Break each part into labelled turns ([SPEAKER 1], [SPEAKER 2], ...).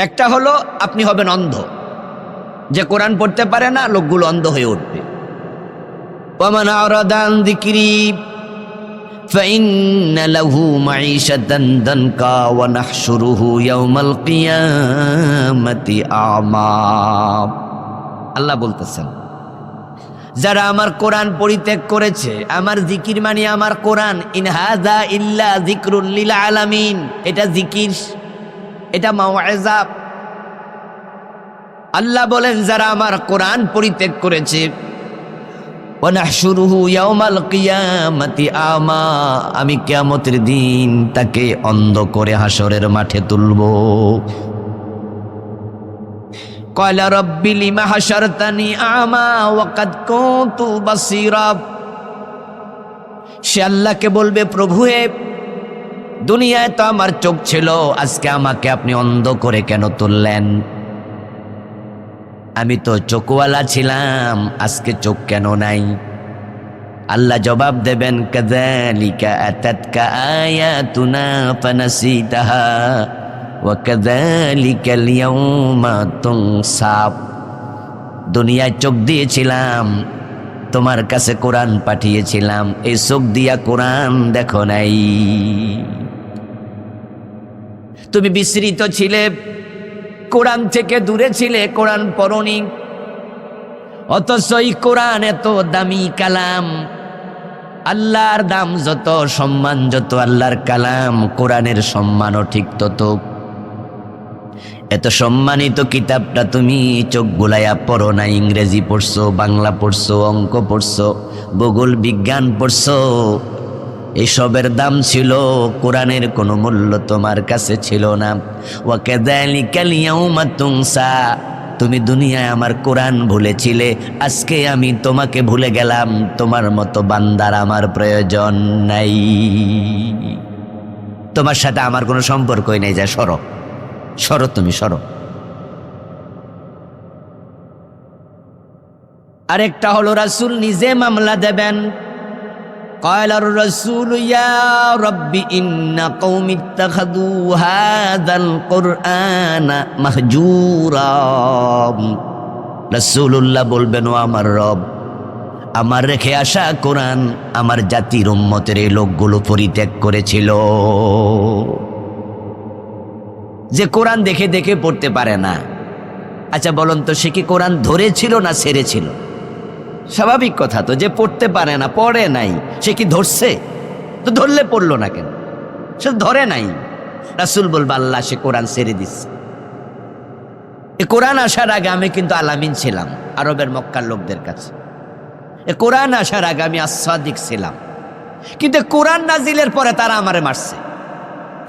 [SPEAKER 1] একটা হলো আপনি হবেন অন্ধ। যে কোরআন পড়তে পারে না, লোকগুলো অন্ধ হয়ে উঠবে। আল্লাহ বলতেছেন, যারা আমার কোরআন পরিত্যাগ করেছে, আমার জিকির মানে আমার কোরআন। ইনহাজা ইল্লা জিকরুল্লিল আলামিন। এটা জিকির এটা মাওয়াজা আল্লাহ বলেন, যারা আমার কোরআন পরিত্যাগ করেছে আমা আমি কিয়ামতের দিন তাকে অন্ধ করে হাসরের মাঠে তুলব। কয়লা রব্বি লিমা হাসারতানি আমা ওয়াকাদ বাসীরা সে আল্লাহকে বলবে, প্রভু হে দুনিয়ায় তো আমার চোখ ছিল, আজকে আমাকে আপনি অন্ধ করে কেন তুললেন? আমি তো চোখওয়ালা ছিলাম, আজকে চোখ কেন নাই? আল্লাহ জবাব দেবেন, কাযালিকা আতাতকা আয়াতুনা ফানাসিতাহা, ওয়া কাযালিকা আল-ইয়াউমা তুনসা দুনিয়ায় চোখ দিয়েছিলাম, তোমার কাছে কোরআন পাঠিয়েছিলাম, এই চোখ দিয়া কোরআন দেখো নাই। তুমি বিস্মৃত ছিলে, কোরআন থেকে দূরে ছিলে, কোরআন পড়নি। অথচ এই কোরআন এত দামি কালাম। আল্লাহর দাম যত, সম্মান যত, আল্লাহর কালাম, কোরআনের সম্মানও ঠিক তত। এত সম্মানিত কিতাবটা তুমি চোখ বুলাইয়া পড়ো না, ইংরেজি পড়ছো, বাংলা পড়ছো, অঙ্ক পড়ছো, ভূগোল, বিজ্ঞান পড়ছো। এসবের দাম ছিল, কোরআনের কোনো মূল্য তোমার কাছে ছিল না। ওয়াকাদালিকাল ইয়াউমা তুনসা, তুমি দুনিয়ায় আমার কোরআন ভুলেছিলে, আজকে আমি তোমাকে ভুলে গেলাম, তোমার মতো বান্দার আমার প্রয়োজন নাই। তোমার সাথে আমার কোনো সম্পর্কই নেই, যা সরো সরো তুমি, সরো। আরেকটা হলো রাসুল নিজে মামলা দেবেন। قال الرسول يا رب إن قوم اتخذوا هذا القرآن مهجورا রাসূলুল্লাহ বলবেন ও আমার রব আমার রেখে আসা কোরআন আমার জাতির উম্মতের এই লোকগুলো পরিত্যাগ করেছিল যে কোরআন দেখে দেখে পড়তে পারে না আচ্ছা বলুন তো সে কি কোরআন ধরেছিল না ছেড়েছিল স্বাভাবিক কথা তো, যে পড়তে পারে না, পড়ে নাই, সে কি ধরছে? তো ধরলে পড়ল না কেন? সে ধরে নাই। রাসুল বলবা, আল্লাহ, সে কোরআন ছেড়ে দিচ্ছে এ কোরআন আসার আগে আমি কিন্তু আলামিন ছিলাম, আরবের মক্কার লোকদের কাছে। এ কোরআন আসার আগে আমি আস্বাদিক ছিলাম। কিন্তু কোরআন নাজিলের পরে তারা আমারে মারছে।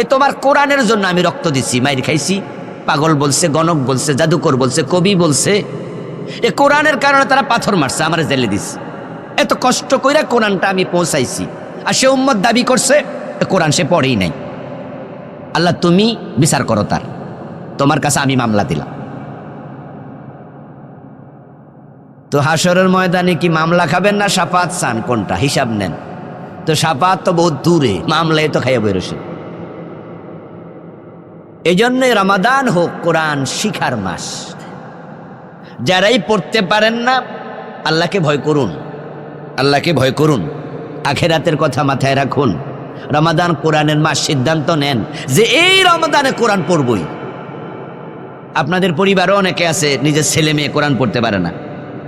[SPEAKER 1] এ তোমার কোরআনের জন্য আমি রক্ত দিছি, মাইর খাইছি, পাগল বলছে, গণক বলছে, জাদুকর বলছে, কবি বলছে এ কোরআনের কারণে তারা পাথর মারছে, আমার জেলে দিছে। এত কষ্ট কইরা কোরআনটা আমি পৌঁছাইছি। আর সে উম্মত দাবি করছে কোরআন সে পড়েই নাই। আল্লাহ, তুমি বিচার করো তার। তোমার কাছে আমি মামলা দিলাম। তো হাসরের ময়দানে কি মামলা খাবেন না সাফাত চান কোনটা? হিসাব নেন। তো সাফাত তো বহুত দূরে, মামলায় তো খাইয়া বেরোছে এই জন্য রমাদান হোক কোরআন শিখার মাস। যারাই পড়তে পারেন না, আল্লাহকে ভয় করুন। আল্লাহকে ভয় করুন। আখেরাতের কথা মাথায় রাখুন। রমাদান কোরআনের মাস সিদ্ধান্ত নেন যে এই রমাদানে কোরআন পড়বই। আপনাদের পরিবারও অনেকে আছে, নিজের ছেলে মেয়ে কোরআন পড়তে পারে না,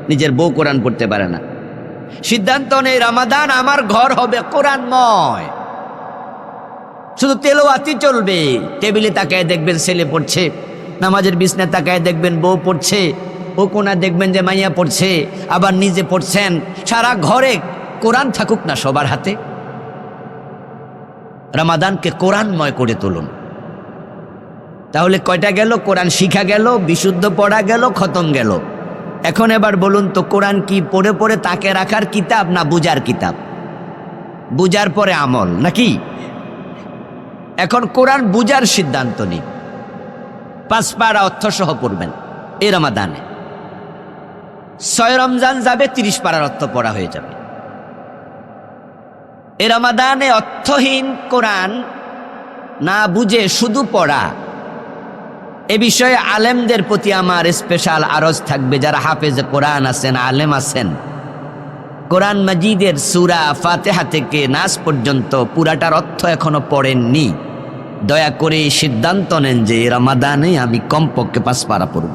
[SPEAKER 1] নিজের বউ কোরআন পড়তে পারে না। সিদ্ধান্ত নেই, রমাদান আমার ঘর হবে কোরআনময়। শুধু তেলোয়াতি চলবে। টেবিলে তাকায় দেখবেন ছেলে পড়ছে, নামাজের বিছনা তাকায় দেখবেন বউ পড়ছে ও কোনা দেখবেন যে মাইয়া পড়ছে, আবার নিজে পড়ছেন। সারা ঘরে কোরআন থাকুক না সবার হাতে। রামাদানকে কোরআনময় করে তুলুন। তাহলে কয়টা গেল? কোরআন শিখা গেল, বিশুদ্ধ পড়া গেল, খতম গেল। এখন এবার বলুন তো, কোরআন কি পড়ে পড়ে তাকে রাখার কিতাব না বুজার কিতাব? বুজার পরে আমল, নাকি? এখন কোরআন বুজার সিদ্ধান্ত নিন। পাঁচ পাড়া অর্থসহ পড়বেন এ রমাদানে। ছয় রমজান যাবে, তিরিশ পাড়ার অর্থ পড়া হয়ে যাবে। এ রমাদানে অর্থহীন কোরআন না বুঝে শুধু পড়া, এ বিষয়ে আলেমদের প্রতি আমার স্পেশাল আরজ থাকবে। যারা হাফেজ কোরআন আছেন, আলেম আছেন, কোরআন মাজিদের সুরা ফাতেহা থেকে নাস পর্যন্ত পুরাটার অর্থ এখনও পড়েননি। দয়া করে সিদ্ধান্ত নেন যে রমাদানে আমি কমপক্ষে পাঁচ পারা পড়ব।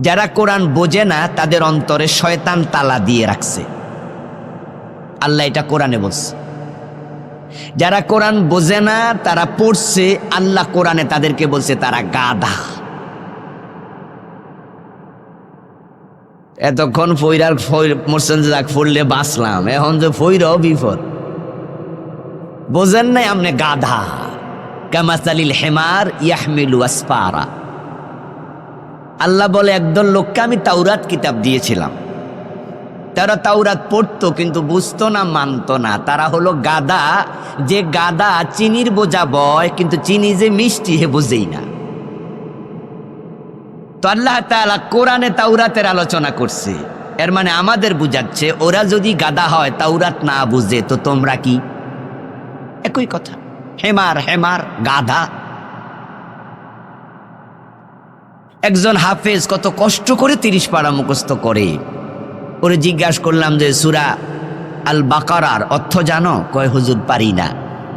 [SPEAKER 1] যারা কোরআন বোঝে না, তাদের অন্তরে শয়তান তালা দিয়ে রাখছে। আল্লাহ এটা কোরআনে বলছে। যারা কোরআন বোঝে না, তারা পড়ছে, আল্লাহ কোরআনে তাদেরকে বলছে তারা গাধা। এতক্ষণ ফইরার মোরসেন ফুললে বাঁচলাম। এখন যে ফইরাও বিপদ। বোঝেন নাই আমনে গাধা। কামাসালিল হেমার ইয়াহমিলু আসপারা আল্লাহ বলে, একদল লোককে আমি তাওরাত কিতাব দিয়েছিলাম। তারা তাওরাত পড়তো কিন্তু বুঝতো না, মানতো না। তারা হলো গাদা। যে গাদা চিনির বোঝা বয়, কিন্তু চিনি যে মিষ্টি হে বুঝেই না। তো আল্লাহ তাআলা কোরআনে তাওরাতের আলোচনা করছে। এর মানে আমাদের বুঝাচ্ছে, ওরা যদি গাদা হয়, তাওরাত না বুঝে, তো তোমরা কি? একই কথা। হেমার হেমার গাধা। একজন হাফেজ কত কষ্ট করে তিরিশ পাড়া মুখস্থ করে। ওরে জিজ্ঞাসা করলাম যে, সুরা আল বাকারার অর্থ জানো? কয়, হুজুর, পারি না।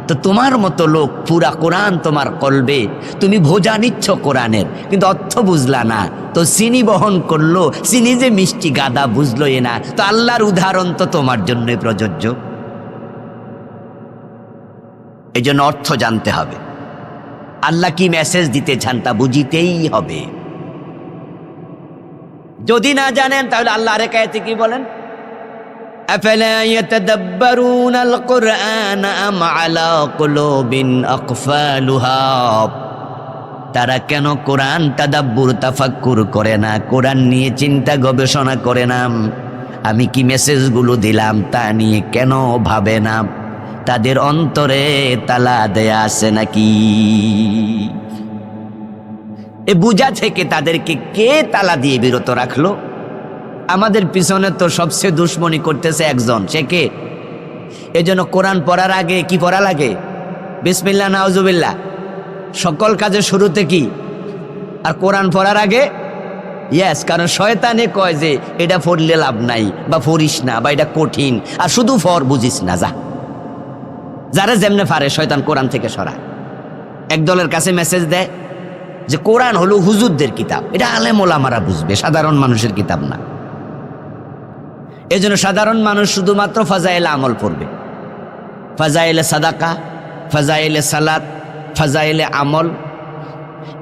[SPEAKER 1] তো তোমার মতো লোক পুরা কোরআন তোমার কলবে। তুমি ভোজা নিচ্ছ কোরআনের, কিন্তু অর্থ বুঝলা না। তো চিনি বহন করল, চিনি যে মিষ্টি গাদা বুঝলো এ না। তো আল্লাহর উদাহরণ তো তোমার জন্যই প্রযোজ্য। এই অর্থ জানতে হবে। আল্লাহ কি মেসেজ দিতে চান তা বুঝিতেই হবে। যদি না জানেন তাহলে আল্লাহ আরেক আয়াতে কি বলেন أفلا يتدبرون القرآن أم على قلوب أقفالها তারা কেন কোরআন তাদাব্বুর তাফাক্কুর করে না কোরআন নিয়ে চিন্তা গবেষণা করে না আমি কি মেসেজগুলো দিলাম তা নিয়ে কেন ভাবে না তাদের অন্তরে তালা দেয়া আছে নাকি এ বুঝা থেকে তাদেরকে কে তালা দিয়ে বিরত রাখল? আমাদের পিছনে তো সবচেয়ে দুশ্মনী করতেছে একজন। সে কে? এজন্য কোরআন পড়ার আগে কি পড়া লাগে? বিসমিল্লা নাওজুবিল্লা সকল কাজের শুরুতে কি? আর কোরআন পড়ার আগে? ইয়াস কারণ শয়তানে কয় যে, এটা পড়লে লাভ নাই বা পড়িস না বা এটা কঠিন, আর শুধু ফর বুঝিস না, যা। যারা যেমনে পারে, শয়তান কোরআন থেকে সরা এক দলের কাছে মেসেজ দেয় যে কোরআন হলো হুজুরদের কিতাব। এটা আলেম ওলামারা বুঝবে, সাধারণ মানুষের কিতাব না। এজন্য সাধারণ মানুষ শুধুমাত্র ফাজাইলে আমল পড়বে ফাজাইলে সাদাকা, ফাজাইলে সালাত, ফাজাইলে আমল।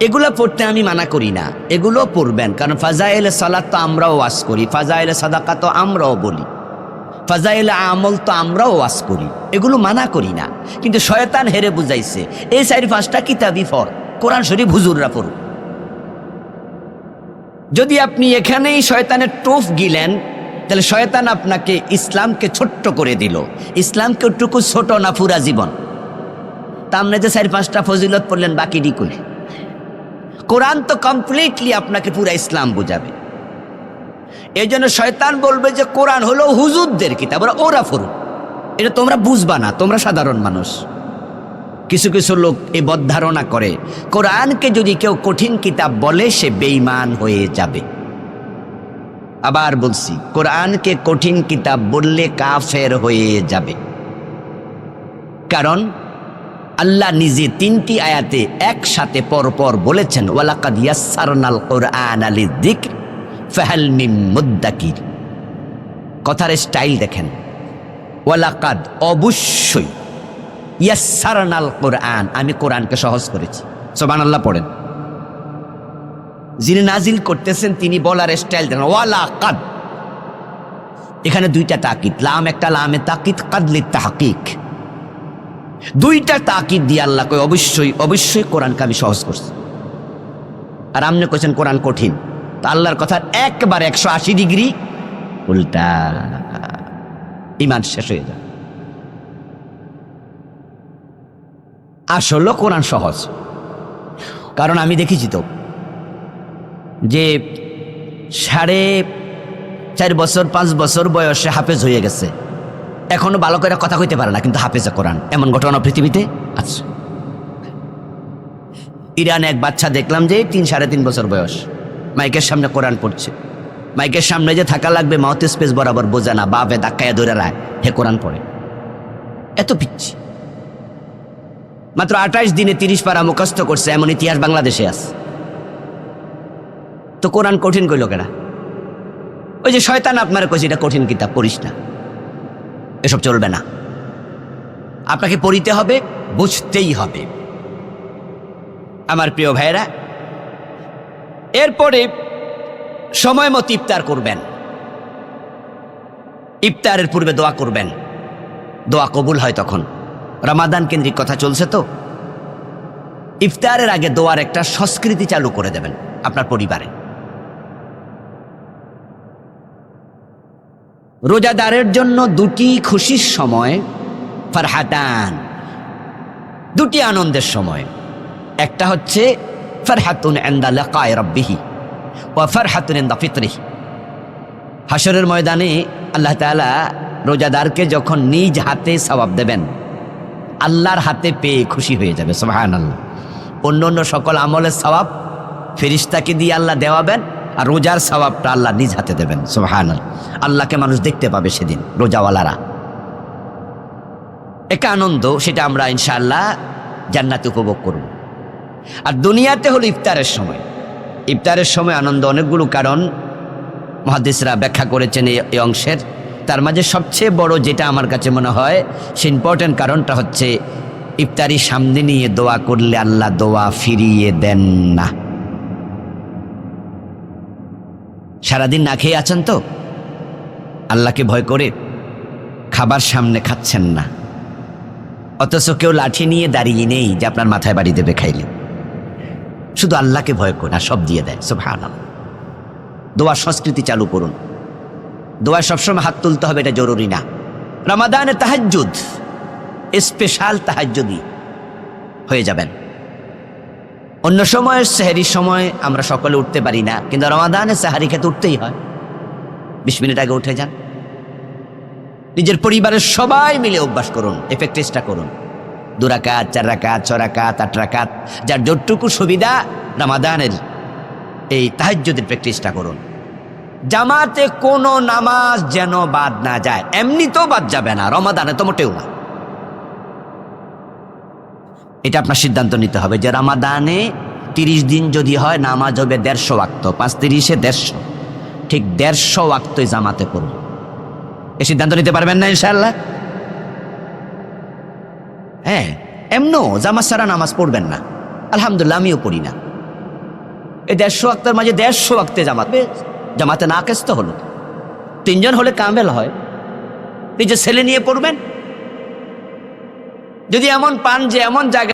[SPEAKER 1] এগুলো পড়তে আমি মানা করি না, এগুলো পড়বেন। কারণ ফাজাইলে সালাত তো আমরাও ওয়াজ করি, ফাজাইলে সাদাকা তো আমরাও বলি। ফাজাইলে আমল তো আমরাও ওয়াজ করি, এগুলো মানা করি না। কিন্তু শয়তান হেরে বুঝাইছে, এই চারি পাঁচটা কিতাবই ফর কোরআন শরীফ হুজুররা পড়ুক। যদি আপনি এখানেই শয়তানের টোফ গিলেন, তাহলে শয়তান আপনাকে ইসলামকে ছোট্ট করে দিল। ইসলামকে ওটুকু ছোট না পুরা জীবন। তা আপনি যে চারি পাঁচটা ফজিলত পড়লেন বাকি ডিকুই কোরআন তো কমপ্লিটলি আপনাকে পুরা ইসলাম বোঝাবে। এই জন্য শয়তান বলবে যে, কোরআন হলো হুজুরদের কিতাব, ওরা ফরুক এটা তোমরা বুঝবা না, তোমরা সাধারণ মানুষ। কিছু কিছু লোক এই বদ্ধারণা করে। কোরআনকে যদি কেউ কঠিন কিতাব বলে, সে বেইমান হয়ে যাবে। আবার বলছি, কোরআনকে কঠিন কিতাব বললে কাফের হয়ে যাবে। কারণ, আল্লাহ নিজে তিনটি আয়াতে একসাথে পরপর বলেছেন, ওয়ালাকাদ ইয়াসসারনাল কোরআন আলি দিক ফাহাল মিম মুদ্দাকির। কথার স্টাইল দেখেন। ওয়ালাকাদ অবশ্যই ইয়াসারনাল কোরআন। আমি কোরআনকে সহজ করেছি। সোবান আল্লাহ পড়েন। যিনি নাজিল করতেছেন, তিনি বলার স্টাইল দেন। ওয়ালা কাদ। এখানে দুইটা তাকিদ। লাম একটা লামে তাকিদ কাদলি তাহকিক। দুইটা তাকিদ দিয়ে আল্লাহ কই অবশ্যই অবশ্যই কোরআনকে আমি সহজ করছি। আর আপনি কইছেন, কোরআন কঠিন। তো আল্লাহর কথা একবার একশো আশি ডিগ্রি উল্টা। ইমান শেষ হয়ে যায়। আসলে কোরআন সহজ। কারণ আমি দেখেছি তো, যে সাড়ে চার বছর, পাঁচ বছর বয়সে হাফেজ হয়ে গেছে। এখনও ভালো করে কথা কইতে পারে না, কিন্তু হাফেজে কোরআন। এমন ঘটনা পৃথিবীতে আছে। ইরানে এক বাচ্চা দেখলাম যে তিন, সাড়ে তিন বছর বয়স। মাইকের সামনে কোরআন পড়ছে। মাইকের সামনে যে থাকা লাগবে, মাউথ স্পেস বরাবর বোঝা না, বাপে ধাক্কায় রায়, হে কোরআন পড়ে। এত পিচ্ছি। মাত্র আঠাশ দিনে তিরিশ পারা মুখস্থ করছে, এমন ইতিহাস বাংলাদেশে আছে। তো কোরআন কঠিন কইল কেনা? ওই যে শয়তান আপনার কইছে, এটা কঠিন কিতাব, পড়িস না। এসব চলবে না। আপনাকে পড়িতে হবে, বুঝতেই হবে। আমার প্রিয় ভাইয়েরা, এরপরে সময় মতো ইফতার করবেন। ইফতারের পূর্বে দোয়া করবেন। দোয়া কবুল হয় তখন। রমাদান কেন্দ্রিক কথা চলছে তো? ইফতারের আগে দোয়ার একটা সংস্কৃতি চালু করে দেবেন আপনার পরিবারে। রোজাদারের জন্য দুটি খুশির সময়, ফারহাতান। দুটি আনন্দের সময়। একটা হচ্ছে, ফারহাতুন এন্দা লাকায় রব্বিহি ও ফারহাতুন এন্দা ফিতরিহি। হাসরের ময়দানে আল্লাহ তাআলা রোজাদারকে যখন নিজ হাতে সবাব দেবেন আল্লাহর হাতে পেয়ে খুশি হয়ে যাবে সোহান আল্লাহ অন্য অন্য সকল আমলের সবাব ফেরিস্তাকে দিয়ে আল্লাহ দেওয়াবেন আর রোজার সবাবটা আল্লাহ নিজ হাতে দেবেন সোহান আল্লাহকে মানুষ দেখতে পাবে সেদিন, রোজাওয়ালারা। একটা আনন্দ, সেটা আমরা ইনশাআল্লাহ জান্নাতে উপভোগ করব। আর দুনিয়াতে হলো ইফতারের সময়। ইফতারের সময় আনন্দ অনেকগুলো কারণ মহাদিসরা ব্যাখ্যা করেছেন এই অংশের। তার মাঝে সবচেয়ে বড় যেটা আমার কাছে মনে হয়, সে ইম্পর্টেন্ট কারণটা হচ্ছে ইফতারি সামনে নিয়ে দোয়া করলে আল্লাহ দোয়া ফিরিয়ে দেন না। সারাদিন না খেয়ে আছেন তো? আল্লাহকে ভয় করে খাবার সামনে খাচ্ছেন না। অথচ কেউ লাঠি নিয়ে দাঁড়িয়ে নেই যে আপনার মাথায় বাড়ি দেবে খাইলে। শুধু আল্লাহকে ভয় করে না সব দিয়ে দেয় সব হারাম দোয়া সংস্কৃতি চালু করুন। দোয়া সবসময় হাত তুলতে হবে, এটা জরুরি না। রমাদানে তাহাজ্জুদ স্পেশাল তাহাজ্জুদি হয়ে যাবেন। অন্য সময়, সেহারির সময় আমরা সকলে উঠতে পারি না, কিন্তু রমাদানে সেহারি খেতে উঠতেই হয়। বিশ মিনিট আগে উঠে যান। নিজের পরিবারের সবাই মিলে অভ্যাস করুন এফেক্টিসটা করুন। দুরাকাত চার রাকাত, ছ আট রাকাত, যার যতটুকু সুবিধা রামাদানের এই তাহাজ্যদের প্র্যাকটিসটা করুন। জামাতে কোনো নামাজ যেন বাদ না যায়। এমনিতেও বাদ যাবে না, রমাদানে তো মোটেও না। এটা আপনার সিদ্ধান্ত নিতে হবে যে রামাদানে তিরিশ দিন যদি হয়, নামাজ হবে দেড়শো ওয়াক্ত, পাঁচ তিরিশে দেড়শো। ঠিক দেড়শো ওয়াক্তই জামাতে পড়ুন এ সিদ্ধান্ত নিতে পারবেন না ইনশাল্লাহ হ্যাঁ এমনও জামাত ছাড়া নামাজ পড়বেন না। আলহামদুলিল্লাহ, আমিও পড়ি না। এই দেড়শো আক্তের মাঝে দেড়শো আক্তে জামাত জামাতে না কেস্ত হলো। তিনজন হলে কামেল হয়। নিজের ছেলে নিয়ে পড়বেন? যদি এমন পান যে এমন জায়গায়